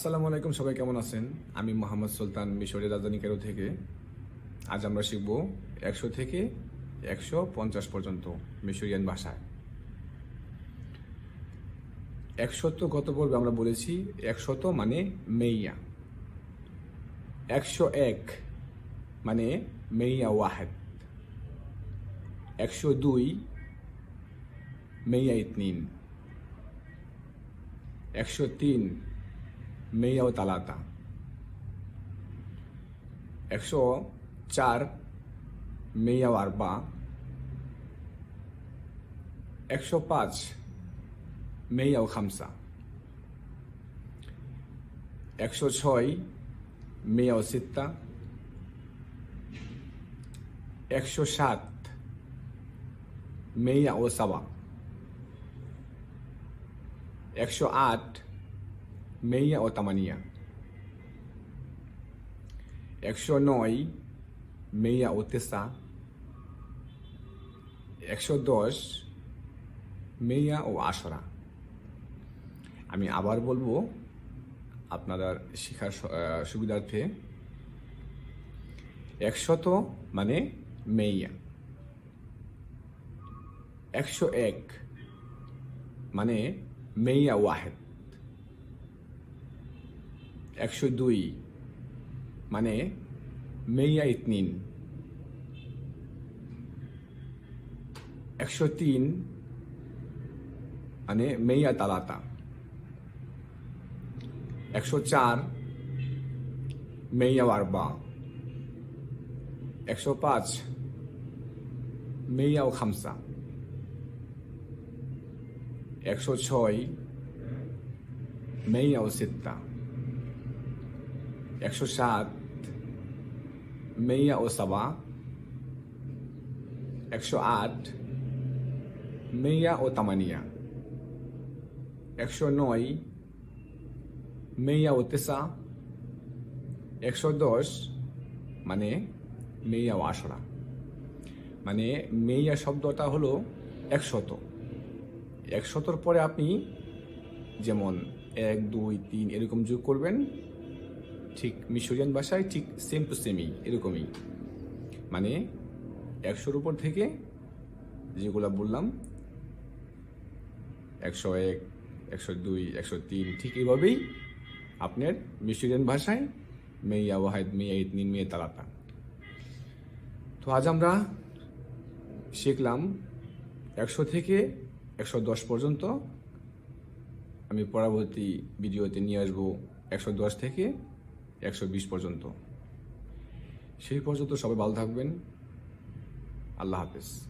আসসালামু আলাইকুম, সবাই কেমন আছেন? আমি মোহাম্মদ সুলতান মিশরের রাজধানী কেরো থেকে। আজ আমরা শিখব একশো থেকে একশো পঞ্চাশ পর্যন্ত মিশরিয়ান ভাষায় একশত গত পর্বে আমরা বলেছি? একশত মানে মেইয়া। একশো এক মানে মেইয়া ওয়াহেদ। একশো দুই মেইয়া ইতনিন। একশো তিন মেইয়া ও তালাতা একশো চার মেইয়া ও আরবা একশো পাঁচ মেইয়া ও খামসা। একশো ছয় মেইয়া ও সিত্তা। একশো সাত মেইয়া ও সাবা। একশো আট মেইয়া ও তামানিয়া একশো নয় মেইয়া ও তেসা একশো দশ মেইয়া ও আশরা আমি আবার বলব আপনারা শেখার সুবিধার্থে একশত মানে মেইয়া। একশো এক মানে মেইয়া ওয়াহেদ। একশো দুই। মানে মেইয়া ইতনিন। একশো তিন মানে মেইয়া তালাতা। একশো চার মেইয়া আরবা একশো পাঁচ মেইয়া ও খামসা। একশো ছয় মেইয়া ও সিত্তা। একশো সাত, মেইয়া ও সাবা, একশো আট, মেইয়া ও তামানিয়া, একশো নয়, মেইয়া ও তেসা, একশো দশ মানে মেইয়া ও আশরা। মানে মেইয়া শব্দটা হলো একশত। একশতর পরে আপনি যেমন এক, দুই, তিন এরকম যোগ করবেন ঠিক মিশরিয়ান ভাষায় ঠিক সেম টু সেমই এরকমই। মানে একশোর উপর থেকে যেগুলো বললাম, একশো এক, একশো দুই, একশো তিন, ঠিক এইভাবেই আপনার মিশরিয়ান ভাষায় মেইয়া ওয়াহেদ মেয়া ইতনিন, মেয়ে তালাতা। তো আজ আমরা শিখলাম একশো থেকে একশো দশ পর্যন্ত। আমি পরবর্তী ভিডিওতে নিয়ে আসব একশো দশ থেকে একশো বিশ পর্যন্ত। সেই পর্যন্ত সবাই ভালো থাকবেন। আল্লাহ হাফেজ।